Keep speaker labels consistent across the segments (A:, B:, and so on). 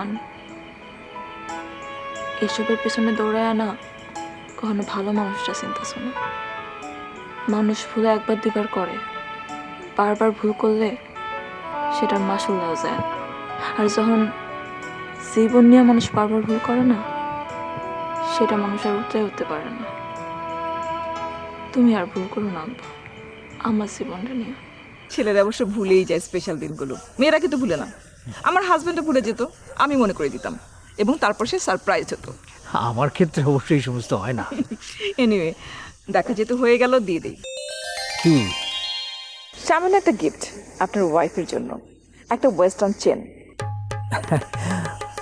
A: সম্মান এসবের পেছনে দৌড়ায় না কখনো ভালো মানুষটা চিন্তাছ না মানুষ ভুলে একবার দুবার করে, বারবার ভুল করলে সেটার মাসুল দেওয়া যায়। আর যখন জীবন নিয়ে মানুষ বারবার ভুল করে না, সেটা মানুষ আর উঠতে উঠতে পারে না। তুমি আর ভুল করো না আমার জীবনটা নিয়ে
B: ছেলেরা অবশ্য ভুলেই যায় স্পেশাল দিনগুলো। মেয়েরা কিন্তু ভুলে না। আমার হাজবেন্ডও ভুলে যেত আমি মনে করে দিতাম। এবং তারপর সে সারপ্রাইজ হতো।
C: আমার ক্ষেত্রে অবশ্যই এই সমস্ত হয় না।
B: এনিওয়ে দেখা যেতে হয়ে গেল দিয়ে দেই।
C: কি?
B: সামান্য একটা গিফট আপনার ওয়াইফের জন্য। একটা ওয়েস্টার্ন চেন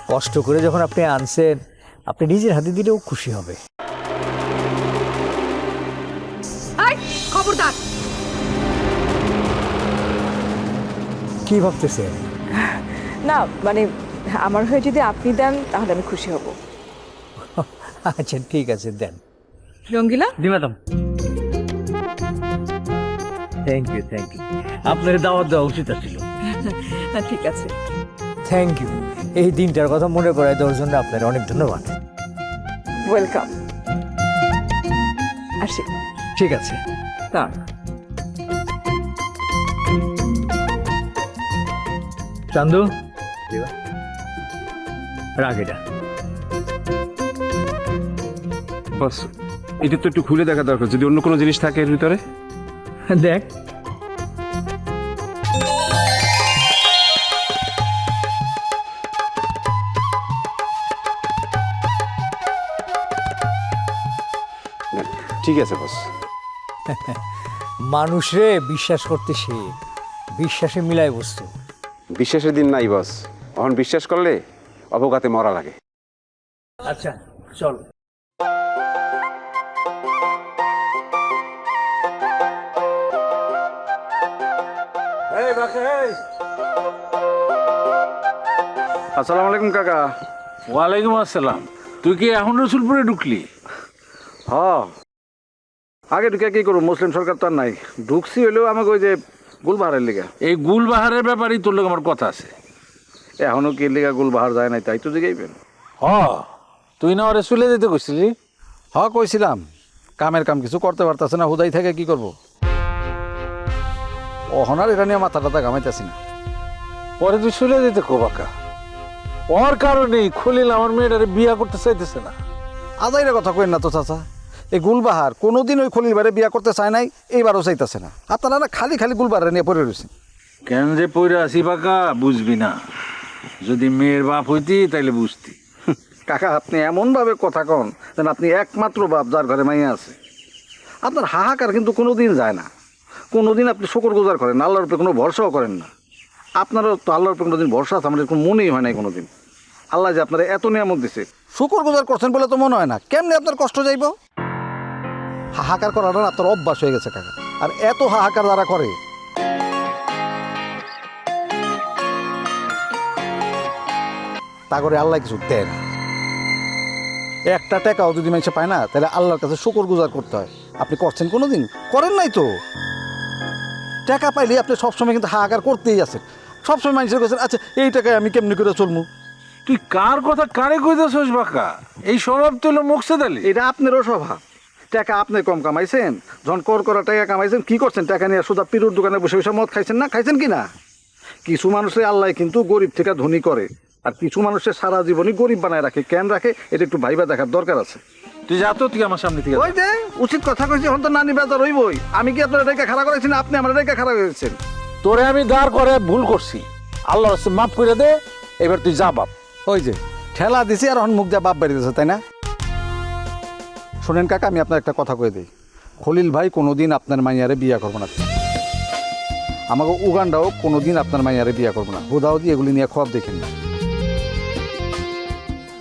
C: কষ্ট করে যখন আপনি আনছেন আপনি নিজের হাতে দিলেও খুশি হবে।
B: খবরদার।
C: কি ভাবতেছেন?
B: না মানে আমার হয়ে যদি আপনি দেন তাহলে আমি খুশি হব।
C: আচ্ছা ঠিক আছে দেন।
B: রঙ্গিলা?
C: দি madam. Thank you thank you আপনার দাওয়াত দেওয়া উচিত ছিল।
B: ঠিক আছে।
C: থ্যাংক ইউ এই দিনটার কথা মনে করায় দেওয়ার জন্য আপনার অনেক ধন্যবাদ।
B: ওয়েলকাম আসি।
C: ঠিক আছে।
B: দাঁড়ান
C: চান্দু? রাখ এটা।
D: বস এটা তো একটু খুলে দেখা দরকার। যদি অন্য কোনো জিনিস থাকে এর ভিতরে?
C: দেখ।
D: ঠিক আছে বস।
C: মানুষরে বিশ্বাস করতে সে। বিশ্বাসে মিলায় বস্তু।
D: বিশ্বাসের দিন নাই বস। এখন বিশ্বাস করলে অবগাতে মরা লাগে।
C: আচ্ছা চল।
D: আসসালামু আলাইকুম কাকা।
E: ওয়ালাইকুম আসসালাম। তুই কি এখন রসুলপুরে ঢুকলি?
D: হ। আগে ঢুকে কি করব? মুসলিম সরকার তো আর নাই। ঢুকছি হইলেও আমাকে ওই যে গুলবাহারের লিগা।
E: এই গুলবাহারের ব্যাপারেই তোর লোক আমার কথা আছে।
D: এখনও কি লিগা গুলবাহার যায় নাই তাই তো জিগাইবেন।
E: হ তুই না ওরে চলে যেতে কইছিলি?
F: হ কইছিলাম। কামের কাম কিছু করতে পারতাছে না হুদাই থেকে কি করব? অহনার এটা নিয়ে মাথা টাথা ঘামাইতেছি না।
E: পরে তুই চলে যেতে কোবাকা ওর কারণেই খলিল আমার মেয়েটারে বিয়া করতে চাইতেছে না।
F: আজাইরা কথা কই না তো চাচা। এই গুলবাহার কোনোদিন ওই খলিল বারে বিয়া করতে চায় নাই এইবারও চাইতেছে না। আপনারা না খালি খালি গুলবাহারে নিয়ে পড়ে রয়েছেন
E: কেন যে পড়ে আছি বাকা বুঝবি না। যদি মেয়ের বাপ হইতি তাইলে বুঝতি।
F: কাকা আপনি এমনভাবে কথা কন যেন আপনি একমাত্র বাপ যার ঘরে মাইয়া আছে। আপনার হাহাকার কিন্তু কোনো দিন যায় না। কোনো দিন আপনি শকর গুজার করেন না, আল্লাহর উপরে কোনো ভরসাও করেন না। আপনারও তো আল্লাহর উপরে কোনো দিন ভরসা আছে আমাদের কোনো মনেই হয় নাই কোনো দিন আল্লাহ যে আপনারা এত নিয়ামত দিছে। শুকর গুজার করছেন বলে তো মনে হয় না। কেমনি আপনার কষ্ট যাইব? হাহাকার করাটা আপনার অভ্যাস হয়ে গেছে কাকা। আর এত হাহাকার যারা করে তা করে আল্লাহ কিছু দেয় না। একটা টাকাও যদি মানুষে পায় না তাহলে আল্লাহর কাছে শুকর গুজার করতে হয়। আপনি করছেন কোনো দিন করেন নাই তো। টাকা পাইলে আপনি সবসময় কিন্তু হাহাকার করতেই আছেন সবসময় মানুষের কাছে আচ্ছা এই টাকায় আমি কেমনি করে চলবো
E: তুই কার কথা কারে কইতেছস বাকা? এই স্বভাব তো হলো মুকসেদ আলী।
F: এটা আপনারও স্বভাব। টাকা আপনি কম কামাইছেন। যখন কর করা টাকা কামাইছেন কি করছেন? টাকা নিয়ে সোজা পিরুর দোকানে বসে বসে মদ খাইছেন না? খাইছেন কি না? কিছু মানুষের আল্লাহ কিন্তু গরিব থেকে ধনী করে। আর কিছু মানুষের সারা জীবনই গরিব বানায় রাখে কেন রাখে এটা একটু ভাইবা দেখার দরকার আছে।
E: তুই যা তো তুই আমার সামনে থেকে
F: ওই যে উচিত কথা কইছি এখন তো নানি বেজার হইবই। আমি কি আপনার রেখা খারাপ করেছি না আপনি আমার রেখা খারাপ করেছেন?
E: তোরে আমি দাঁড় করে ভুল করছি। আল্লাহ রাস্তায় মাফ করে দে এবার তুই যা বাপ।
F: ওই যে ঠেলা দিছি আর এখন মুখ দিয়ে বাপ বাড়ি দিয়েছে তাই না? শোনেন কাকা আমি আপনার একটা কথা কয়ে দিই। খলিল ভাই কোনোদিন আপনার মাইয়ারে বিয়া করব না। আমাকে উগান্ডাও কোনোদিন আপনার মাইয়ারে বিয়া করব না। হুদাহুদি এগুলি নিয়ে খোয়াব দেখেন না।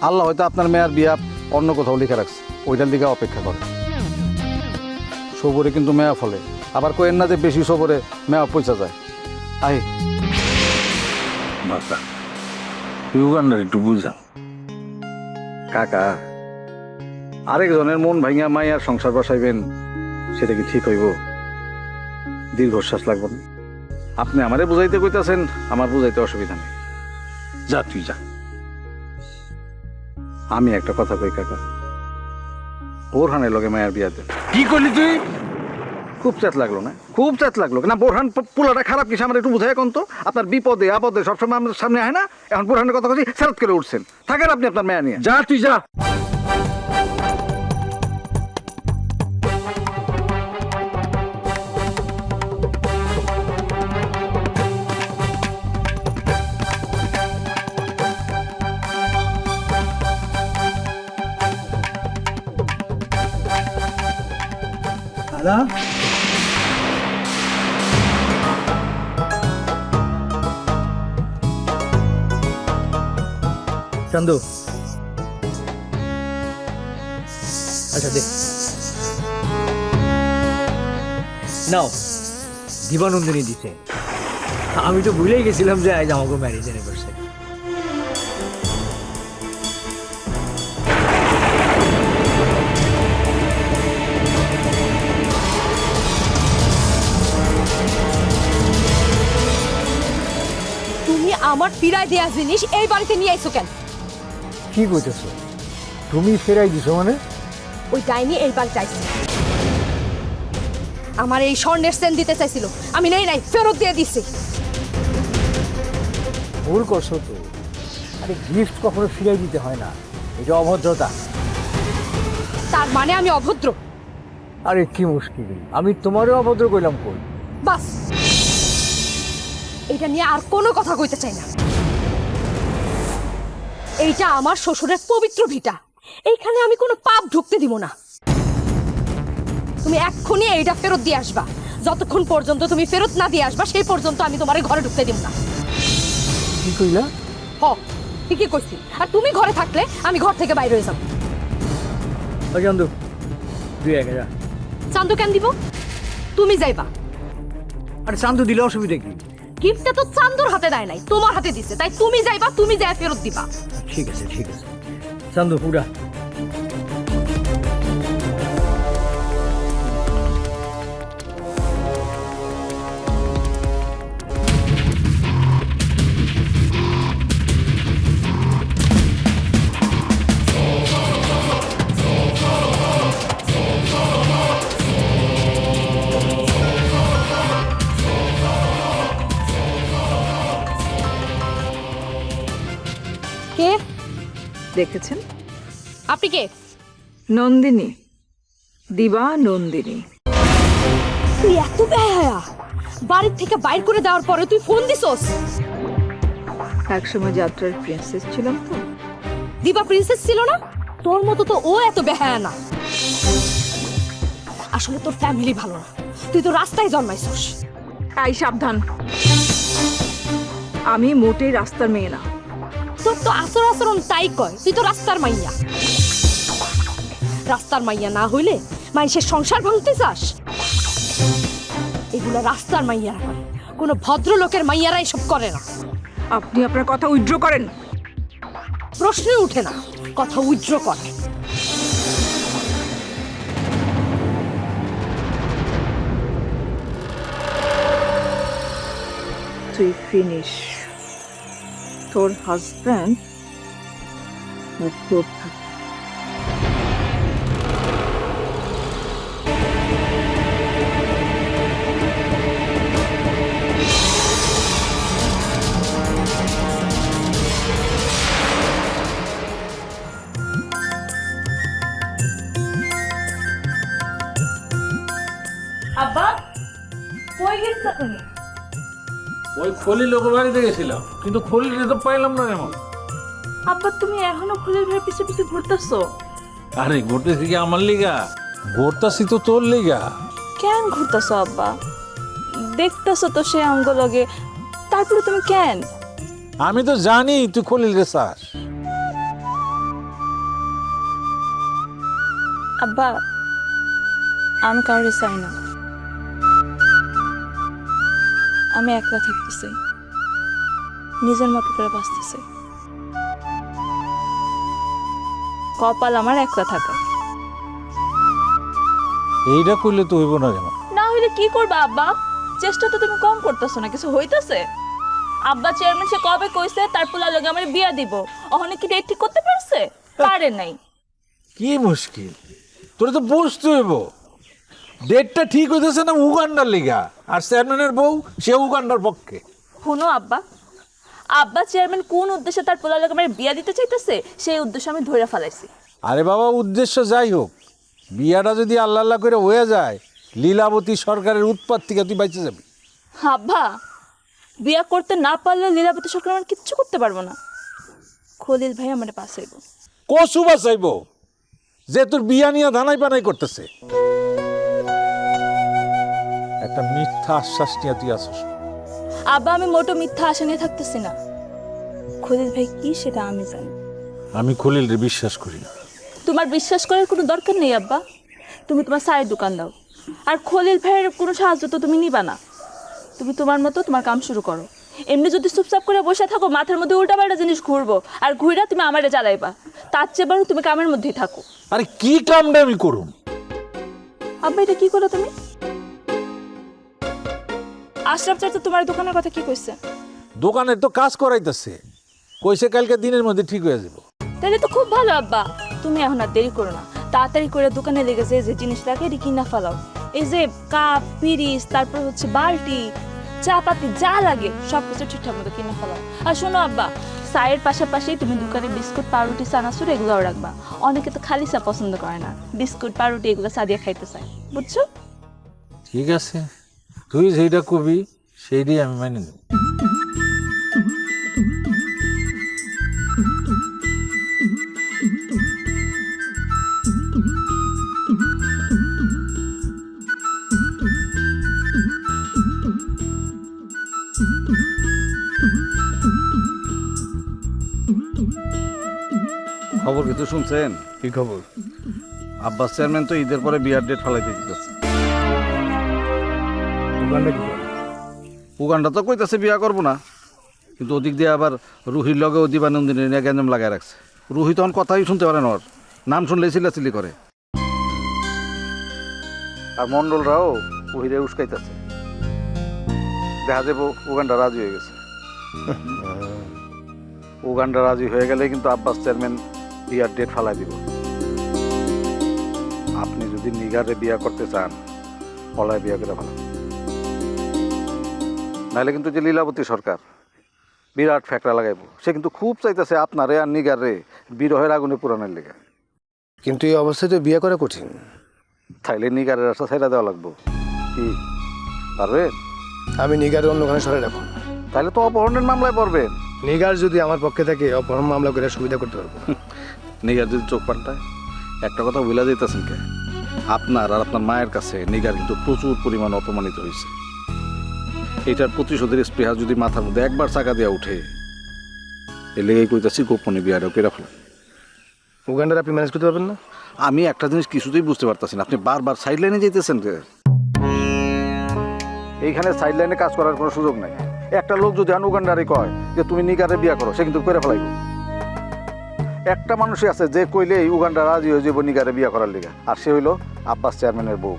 F: আল্লাহ হয়তো আপনার মেয়ার বিয়া অন্য কোথাও লিখে রাখছে। ওইটার দিকে অপেক্ষা করে। সবরে কিন্তু মেয়া ফলে। আবার কোয়েন না যে বেশি সবরে মেয়া পয়সা যায়। আই
E: বাবা তুই উগান্ডার একটু বুঝা
F: কাকা, আরেকজনের মন ভাঙিয়া মাইয়ার সংসার বসাইবেন, সেটা কি ঠিক হইব? দীর্ঘশ্বাস লাগবে আপনি আমারে বুঝাইতে কইতাছেন, আমার বুঝাইতে অসুবিধা নেই। যা, তুই যা। আমি একটা কথা কই কাকা। বোরহানের লগে মায়ের বিয়াতে
E: কি করলি তুই?
F: খুব চেত লাগল না? খুব চেত লাগল। না বোরহান পুলাটা খারাপ কিছু আমার একটু বুঝাই কোন তো। আপনার বিপদে আপদে সবসময় আমাদের সামনে হয় না? এখন বোরহানের কথা কথা ফেরত করে উঠছেন। থাকেন আপনি আপনার মেয়া নিয়ে।
E: যা তুই যা।
C: দাদা চান্দু আচ্ছা দে নাও দিবানন্দিনী দিতে আমি তো ভুলেই গেছিলাম যে আজ আমাকে ম্যারেজ অ্যানিভার্সারি
G: তুমি আমার ফিরায় দেয়া জিনিস এই বাড়িতে নিয়ে আইছো কেন?
C: কি কইতেছো? তুমি ফেরাই দিছো মানে?
G: ওই ডাইনি এই বাড়িতে আইছে। আমার এই স্বর্ণের সেন দিতে চাইছিল। আমি নেই নাই ফেরত দিয়ে দিছি।
C: ভুল করছ তো। আরে গিফট কখনো ফিরাই দিতে হয় না। এটা অভদ্রতা।
G: তার মানে আমি অভদ্র।
C: আরে কি মুশকিল। আমি তোমারও অভদ্র কইলাম কই?
G: বাস। এটা নিয়ে আর কোনো কথা কইতে চাই না। এইটা আমার শ্বশুরের পবিত্র ভিটা। এইখানে আমি কোনো পাপ ঢুকতে দিব না। তুমি এক্ষুনি এইটা ফেরত দিয়ে আসবা। যতক্ষণ পর্যন্ত তুমি ফেরত না দিয়ে আসবা সেই পর্যন্ত আমি তোমার ঘরে ঢুকতে দিব না।
C: কি কইলা?
G: হ ঠিকই কইছি। আর তুমি ঘরে থাকলে আমি ঘর থেকে বাইরে হয়ে যাব।
C: চান্দু দুই এক
G: চান্দু কেন দিব? তুমি যাইবা।
C: আরে চান্দু দিলে অসুবিধা কি?
G: গিফটটা তো চান্দুর হাতে দেয় নাই, তোমার হাতে দিছে। তাই তুমি যাইবা, তুমি যাই ফেরত দিবা।
C: ঠিক আছে ঠিক আছে। চান্দু, পুরা।
B: দেখেছেন?
G: আপনি কে?
B: নন্দিনী। দিবা নন্দিনী।
G: তুই এত বেহায়া বাড়ির থেকে বাইর করে দেওয়ার পরে তুই ফোন দিছস?
B: একসময় যাত্রার প্রিন্সেস ছিলাম তো।
G: দিবা প্রিন্সেস ছিল না? তোর মতো তো ও এত বেহায়া না। আসলে তোর ফ্যামিলি ভালো না। তুই তো রাস্তায় জন্মাইছস।
B: তাই সাবধান। আমি মোটেই রাস্তার মেয়ে না।
G: তোর তো আচর আচরণ তাই কয় তুই তো রাস্তার মাইয়া। রাস্তার মাইয়া না হইলে মানুষের সংসার ভাঙতে চাস? এগুলা রাস্তার মাইয়ারা করে কোনো ভদ্রলোকের মাইয়ারা এসব করে না।
B: আপনি আপনার কথা উইথড্র করেন।
G: প্রশ্নই উঠে না কথা উজ্র করে।
B: তুই ফিনিশ তোর হাজব্যান্ড
A: আব্বা কই গেছো তুমি
E: ওই খলি লোকের বাড়িতে গেছিলাম। কিন্তু খলিটা তো পাইলাম না এমন
A: আব্বা তুমি এখনও খুলে ঘরের পিছে পিছে ঘুরতেছো?
E: আরে ঘুরতেছি কি আমার লিগা? ঘুরতাছি তো তোর লিগা।
A: কেন ঘুরতেছো আব্বা? দেখতেছো তো সে অঙ্গ লগে তারপরে তুমি কেন?
E: আমি তো জানি তুই খলিল রে চাস।
A: আব্বা আমি কাউরে চাই না। আমি একলা থাকতেছি। নিজের মতো করে বাঁচতেছি। কপাল আমার একলা থাকা।
E: এইটা করলে তো হইব না কেন?
A: না হইলে কি করবা আব্বা? চেষ্টা তো তুমি কম করতেছো না কিছু হইতাছে? আব্বা চেয়ারম্যান সে কবে কইছে তার পোলা লগে আমার বিয়া দিব। ওখানে কি ডেট ঠিক করতে পারছে? পারে নাই।
E: কি মুশকিল? তোরা তো বসতে হইব। ডেটটা ঠিক হইতেছে না উগান্ডার লিগা? আর চেয়ারম্যানের বউ সে উগান্ডার পক্ষে।
A: শুনো আব্বা। আব্বা চেয়ারম্যান কোন উদ্দেশ্যে তার পোলা আমার বিয়া দিতে চাইতেছে সেই উদ্দেশ্য আমি ধরে ফেলাইছি।
E: আরে বাবা উদ্দেশ্য যাই হোক। বিয়াটা যদি আল্লাহ আল্লাহ করে হয়ে যায় লীলাবতী সরকারের উৎপাত থেকে তুই বাইচে যাবি।
A: আব্বা বিয়া করতে না পারলে লীলাবতী সরকার আমার কিচ্ছু করতে পারব না। খলিল ভাই আমার পাশে আইবো।
E: কসু বাঁচাইব? যে তোর বিয়া নিয়ে ধানাই পানাই করতেছে। একটা মিথ্যা আশ্বাস নিয়ে তুই আসস
A: আব্বা আমি মোটো মিথ্যা আশা নিয়ে থাকতেছি না। খলিল ভাই কি সেটা আমি জানি?
E: আমি খলিল রে বিশ্বাস করি না।
A: তোমার বিশ্বাস করার কোনো দরকার নেই আব্বা। তুমি তোমার চায়ের দোকান দাও। আর খলিল ভাইয়ের কোনো সাহায্য তো তুমি নিবা না। তুমি তোমার মতো তোমার কাম শুরু করো। এমনি যদি চুপচাপ করে বসে থাকো মাথার মধ্যে উল্টাপাল্টা জিনিস ঘুরবো। আর ঘুরে তুমি আমারে জ্বালাইবা। তার চেয়ে বরং তুমি কামের মধ্যেই থাকো।
E: আরে কি কামটা আমি করুম?
A: আব্বা এটা কি করো তুমি? আশরাফ চাচা তোমার দোকানের কথা কি কইছে?
E: দোকানে তো কাজ করাইতেছে। কইছে কালকে দিনের মধ্যে ঠিক হয়ে যাব
A: তাহলে তো খুব ভালো আব্বা। তুমি এখন আর দেরি করো না। তাড়াতাড়ি করে দোকানে লেগে যে যে জিনিস লাগে এটি কিনা ফেলাও। এই যে কাপ পিরিস তারপর হচ্ছে বালতি চা পাতি যা লাগে সব কিছু ঠিকঠাক মতো কিনে ফেলাও। আর শোনো আব্বা চায়ের পাশাপাশি তুমি দোকানে বিস্কুট পাউরুটি চানাচুর এগুলোও রাখবা। অনেকে তো খালি চা পছন্দ করে না। বিস্কুট পাউরুটি এগুলো চা দিয়ে খাইতে চায়। বুঝছ?
E: ঠিক আছে। তুই যেটা কবি সেইটাই আমি মানি নেব।
F: খবর কিছু শুনছেন?
C: কি খবর?
F: আব্বাস চেয়ারম্যান তো ঈদের পরে বিয়ার ডেট ফেলাইতে দিতেছে।
C: কি?
F: উগান্ডা তো কইতাছে বিয়া করব না কিন্তু ওদিক দিয়ে আবার রুহির লগে ও দিবানন্দিনী নিয়ে গ্যাঞ্জাম লাগাই রাখছে। রুহি তখন কথাই শুনতে পারে না ওর নাম শুনলেই চিল্লাচিল্লি করে। আর মন্ডলরাও রুহিরে উস্কাইতেছে। দেখা যাব উগান্ডা রাজি হয়ে গেছে। উগান্ডা রাজি হয়ে গেলে কিন্তু আব্বাস চেয়ারম্যান বিয়ার ডেট ফালাই দিব। আপনি যদি নিগারে বিয়া করতে চান পলায় বিয়া করে ভালো। নাহলে কিন্তু যে লীলাবতী সরকার বিরাট ফ্যাকরা লাগাইব। সে কিন্তু খুব চাইতেছে আপনারে আর নিগার রে বিরহের আগুনে পুরানোর লেগে।
H: কিন্তু এই অবস্থায় তো বিয়ে করা কঠিন।
F: তাইলে নিগারের রাস্তা ছেড়ে দেওয়া লাগবো। কি? পারবে?
H: আমি নিগারে অন্যখানে সরে রাখুন
F: তাহলে তো অপহরণের মামলায় পড়বেন
H: নিগার যদি আমার পক্ষে থাকে অপহরণ মামলা করে সুবিধা করতে পারব।
F: নিগার যদি চোখ পাল্টায় একটা কথা ভুলা যাইতেছেন কে? আপনার আর আপনার মায়ের কাছে নিগার কিন্তু প্রচুর পরিমাণ অপমানিত হয়েছে এটার প্রতিশোধের স্পৃহা যদি মাথার মধ্যে একবার চাকা দেওয়া উঠে এ লেগেই কইতাছি গোপনে বিয়ারও কেরা ফেলা
H: উগান্ডার আপনি ম্যানেজ করতে পারবেন না?
F: আমি একটা জিনিস কিছুতেই বুঝতে পারতাছি না আপনি বারবার সাইড লাইনে যেতেছেন এইখানে সাইড লাইনে কাজ করার কোনো সুযোগ নাই। একটা লোক যদি আনুগান্ডারে কয় যে তুমি নিগারে বিয়া করো সে কিন্তু করে ফেলাইব। একটা মানুষই আছে যে কইলে এই উগান্ডা রাজি হয়ে যাব নিগারে বিয়া করার লিগে। আর সে হইল আব্বাস চেয়ারম্যানের বউ।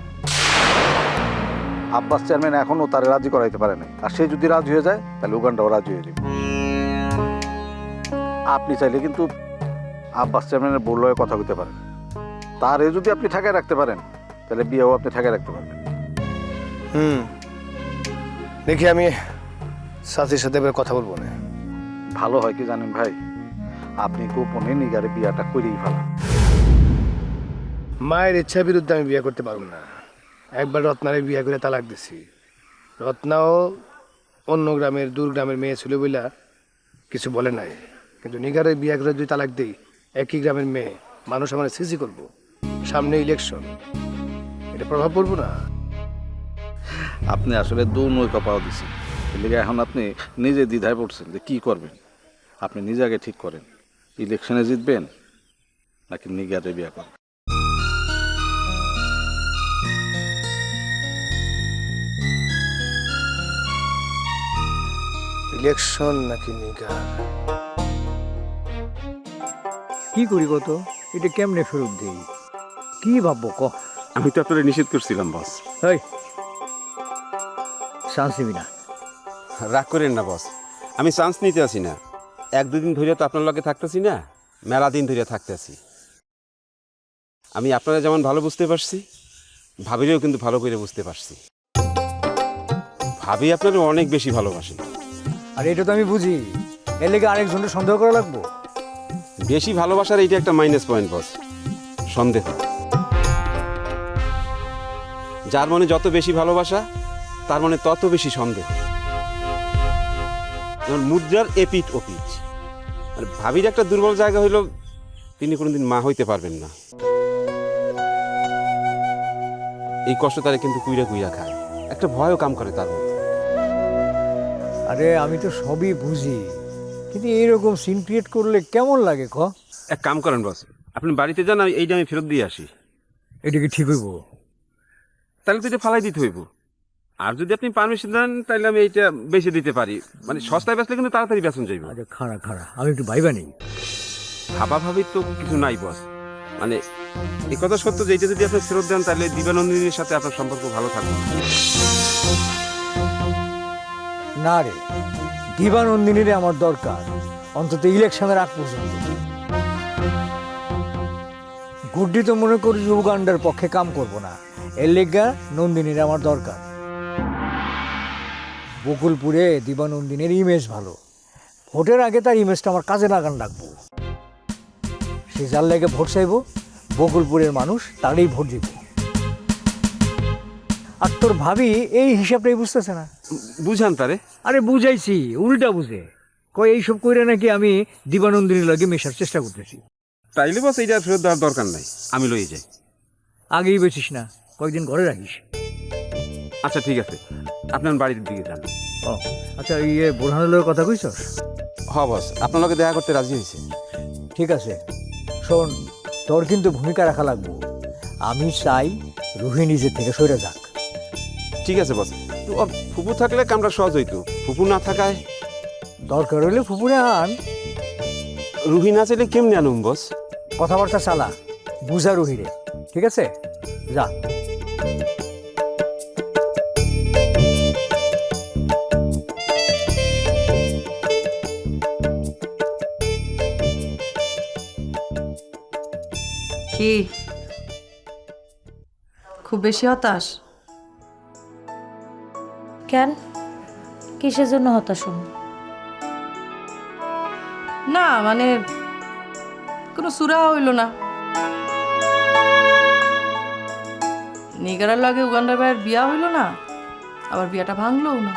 F: আব্বাস চেয়ারম্যান এখনও তার রাজি করাইতে পারে নাই। আর সে যদি রাজি হয়ে যায় তাহলে উগান্ডাও রাজি হয়ে যাবে। আপনি চাইলে কিন্তু আব্বাস চেয়ারম্যানের বউ লয়ে কথা বলতে পারেন। তারে যদি আপনি ঠেকায় রাখতে পারেন তাহলে বিয়েও আপনি ঠেকায় রাখতে পারবেন।
H: হুম। দেখি আমি সাথীর সাথে এবার কথা বলব না।
F: ভালো হয় কি জানেন ভাই? আপনি গোপনে নিগারে বিয়াটা করেই ভালো
H: মায়ের ইচ্ছার বিরুদ্ধে আমি বিয়ে করতে পারব না। একবার রত্নারে বিয়ে করে তালাক দিছি। রত্নাও অন্য গ্রামের দূর গ্রামের মেয়ে ছিল বইলা কিছু বলে নাই। কিন্তু নিগারে বিয়ে করে যদি তালাক দিই, একই গ্রামের মেয়ে, মানুষ আমার সিসি করব। সামনে ইলেকশন এটা প্রভাব পড়ব না।
F: আপনি আসলে দু নৌকা পাওয়া দিচ্ছেন এখন আপনি নিজে দ্বিধায় পড়ছেন যে কী করবেন? আপনি নিজে আগে ঠিক করেন। ইলেকশনে জিতবেন নাকি নিগারে বিয়ে করবেন?
H: ইলেকশন নাকি নিগার
C: কি করি কত এটা কেমনে ফেরত দিই? কি ভাববো ক?
I: আমি তো আপনারা নিষেধ করছিলাম বস।
C: এই চান্স নিবি না।
I: রাগ করেন না বস। আমি চান্স নিতে আসি না। এক দুদিন ধরে তো আপনার লগে থাকতেছি না মেলা দিন ধরে থাকতে আছি। আমি আপনারা যেমন ভালো বুঝতে পারছি ভাবিরেও কিন্তু ভালো করে বুঝতে পারছি। ভাবি আপনারা অনেক বেশি ভালোবাসেন।
C: আর এটা তো আমি বুঝি। এর লেগে আরেকজনকে সন্দেহ করা লাগবো?
I: বেশি ভালোবাসার এইটা একটা মাইনাস পয়েন্ট বস সন্দেহ। যার মনে যত বেশি ভালোবাসা, তার মনে তত বেশি সন্দেহ। যেমন মুদ্রার এপিট ওপিট আর ভাবির একটা দুর্বল জায়গা হইল, তিনি কোনোদিন মা হইতে পারবেন না। এই কষ্ট তারা কিন্তু কুইরা কুইরা খায়। একটা ভয়ও কাম করে তার
C: আরে আমি তো সবই বুঝি। কিন্তু এইরকম সিন ক্রিয়েট করলে কেমন লাগে ক?
I: এক কাম করেন বস আপনি বাড়িতে যান আমি এইটা আমি ফেরত দিয়ে আসি।
C: এটা কি ঠিক হইব?
I: তাহলে তো এটা ফালাই দিতে হইব। আর যদি আপনি পারমিশন দেন তাহলে আমি এইটা বেঁচে দিতে পারি। মানে সস্তায় বেচলে কিন্তু তাড়াতাড়ি বেচন যাইব।
C: আচ্ছা খাড়া খাড়া। আমি একটু ভাইবা নেই।
I: ভাবা ভাবির তো কিছু নাই বস মানে এই কথা সত্য যে এইটা যদি আপনি ফেরত দেন তাহলে দিবানন্দিনীর সাথে আপনার সম্পর্ক ভালো থাকবে। না।
C: রে। দিবানন্দিনীরে আমার দরকার, অন্তত ইলেকশনের আগ পর্যন্ত। গুড্ডি তো মনে করি যে উগান্ডার পক্ষে কাম করব না। এর লেগা নন্দিনীর আমার দরকার। বকুলপুরে দিবানন্দিনীর ইমেজ ভালো। ভোটের আগে তার ইমেজটা আমার কাজে লাগান রাখব। সে যার লেগে ভোট চাইব, বকুলপুরের মানুষ তারই ভোট দিব। আর তোর ভাবি এই হিসাবটাই বুঝতেছে না।
I: বুঝান তারে।
C: আরে বুঝাইছি উল্টা বুঝে। কয় এইসব কইরা নাকি আমি দিবানন্দিনীর লগে মেশার চেষ্টা করতেছি।
I: তাইলে বস এইটা ফেরত দেওয়ার দরকার নাই। আমি লইয়ে যাই।
C: আগেই বেছিস না কয়েকদিন ঘরে রাখিস।
I: আচ্ছা ঠিক আছে। আপনার বাড়ির দিকে যান।
C: ও আচ্ছা ইয়ে বোরহানের লগে কথা কইছ
I: হ বস। আপনার লগে দেখা করতে রাজি হয়েছে।
C: ঠিক আছে। শোন তোর কিন্তু ভূমিকা রাখা লাগবো। আমি চাই রুহি নিজের থেকে সরে যাক।
I: ঠিক আছে বস তো ফুপু থাকলে কামটা সহজ হইতো। ফুপু না থাকায়?
C: দরকার হলে ফুপুরে আন।
I: রুহি না চাইলে কেমনে আনুম বস
C: কথাবার্তা চালা বুঝা রুহিরে ঠিক আছে? যা।
J: কি? খুব বেশি হতাশ?
G: কেন? কিসের জন্য হতাশ হন?
J: না মানে কোনো সুরা হইল না। নিগারার লগে উগান্ডার ভাইয়ের বিয়া হইল না আবার বিয়াটা ভাঙলো না।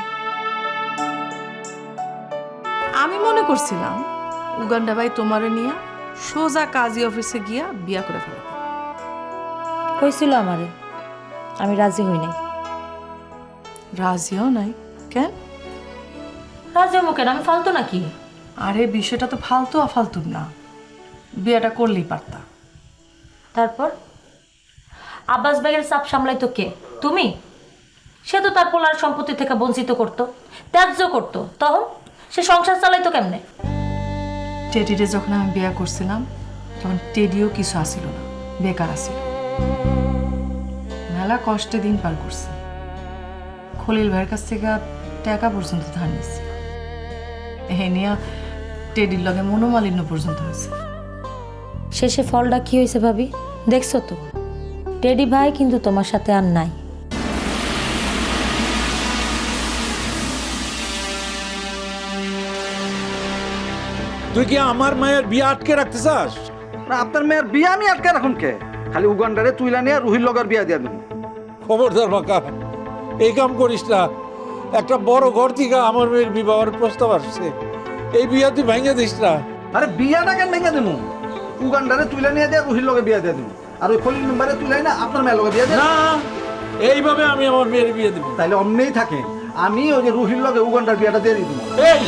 J: আমি মনে করছিলাম উগান্ডা ভাই তোমারে নিয়ে সোজা কাজী অফিসে গিয়া বিয়া করে ফেলাবে।
G: হয়েছিল আমারে আমি রাজি হই নাই।
J: রাজিও নাই। কেন?
G: রাজি হব কেন? আমি ফালতু নাকি?
J: আরে বিষয়টা তো ফালতু আফালতু না। বিয়েটা করলেই পারতা।
G: তারপর? আব্বাস ব্যাগের চাপ সামলাইতো কে? তুমি? সে তো তার পোলার সম্পত্তি থেকে বঞ্চিত করতো ত্যায্য করতো। তখন? সে সংসার চালাইতো কেমনে?
J: টেডিরে যখন আমি বিয়ে করছিলাম তখন টেডিও কিছু আসিল না বেকার আসিল। মেলা কষ্টে দিন পার করছে। খলিল ভাইয়ের কাছ থেকে টাকা পর্যন্ত ধার নিছি এ নিয়ে টেডির লগে মনোমালিন্য পর্যন্ত হয়েছে।
G: শেষে ফলটা কি হয়েছে ভাবি? দেখছ তো? টেডি ভাই কিন্তু তোমার সাথে আর নাই।
E: তুই কি আমার মায়ের বিয়ে আটকে রাখতে চাস?
F: না আপনার মেয়ের বিয়া আমি আটকে রাখুন কে? খালি উগান্ডারে তুইলা নিয়ে রুহির লগার বিয়া দিয়া দিন।
E: খবরদার বাঁকা। এই কাম করিস না। একটা বড় ঘর থেকে আমার মেয়ের বিবাহের প্রস্তাব আসছে। এই বিয়া তুই ভেঙে দিস না।
F: আরে বিয়াটা কেন ভেঙে দেবো উগান্ডারে তুলে নিয়ে দিয়া রুহির লগে বিয়া দিয়া দিন আর ওই খলিল মেম্বারে তুলে না আপনার মেয়ের লগে বিয়া দিয়া
E: না এইভাবে আমি আমার মেয়ের বিয়ে দিব।
F: তাইলে অমনেই থাকে। আমি ওই যে রুহির লগে উগান্ডার বিয়াটা দিয়ে দিব
E: এই!